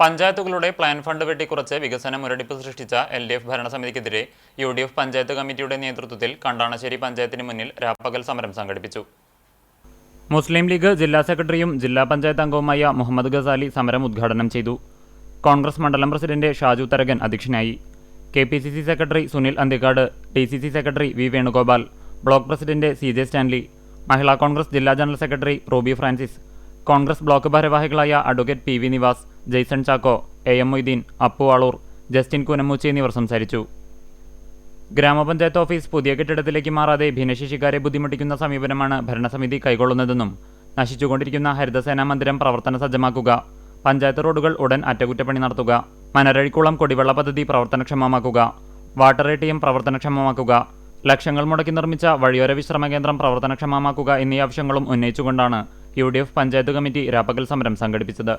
പഞ്ചായത്തുകളുടെ plan fund വെട്ടിക്കുറച്ച് വികസന മുരടിപ്പ് സൃഷ്ടിച്ച എൽ ഡി എഫ് ഭരണസമിതിക്കെതിരെ യു ഡി എഫ് പഞ്ചായത്ത് കമ്മിറ്റിയുടെ നേതൃത്വത്തിൽ കണ്ടാണശ്ശേരി പഞ്ചായത്തിന് മുന്നിൽ രാപ്പകൽ സമരം സംഘടിപ്പിച്ചു. മുസ്ലിം ലീഗ് ജില്ലാ സെക്രട്ടറിയും ജില്ലാ പഞ്ചായത്ത് അംഗവുമായ മുഹമ്മദ് ഗസാലി സമരം ഉദ്ഘാടനം ചെയ്തു. കോൺഗ്രസ് മണ്ഡലം പ്രസിഡന്റ് ഷാജു തരകൻ അധ്യക്ഷനായി. K P C C secretary Sunil Anthikad D C C secretary V Venugopal block president C J Stanley Mahila Congress ജില്ലാ general secretary Robi Francis Congress block ഭാരവാഹികളായ advocate P V Nivas Jaison Chacko A M Moideen Appu Aloor Justin Kunamoochi എന്നിവർ സംസാരിച്ചു. ഗ്രാമപഞ്ചായത്ത് office പുതിയ കെട്ടിടത്തിലേക്ക് മാറാതെ ഭിന്നശേഷിക്കാരെ ബുദ്ധിമുട്ടിക്കുന്ന സമീപനമാണ് ഭരണസമിതി കൈക്കൊള്ളുന്നതെന്നും നശിച്ചുകൊണ്ടിരിക്കുന്ന ഹരിതസേനാ മന്ദിരം പ്രവർത്തന സജ്ജമാക്കുക പഞ്ചായത്ത് റോഡുകൾ ഉടൻ അറ്റകുറ്റപ്പണി നടത്തുക മനരഴിക്കുളം കുടിവെള്ള പദ്ധതി പ്രവർത്തനക്ഷമമാക്കുക വാട്ടർ എ ടി എം പ്രവർത്തനക്ഷമമാക്കുക ലക്ഷങ്ങൾ മുടക്കി നിർമ്മിച്ച വഴിയോര വിശ്രമ കേന്ദ്രം പ്രവർത്തനക്ഷമമാക്കുക എന്നീ ആവശ്യങ്ങളും ഉന്നയിച്ചുകൊണ്ടാണ് യു പഞ്ചായത്ത് കമ്മിറ്റി രാപ്പകൽ സമരം സംഘടിപ്പിച്ചത്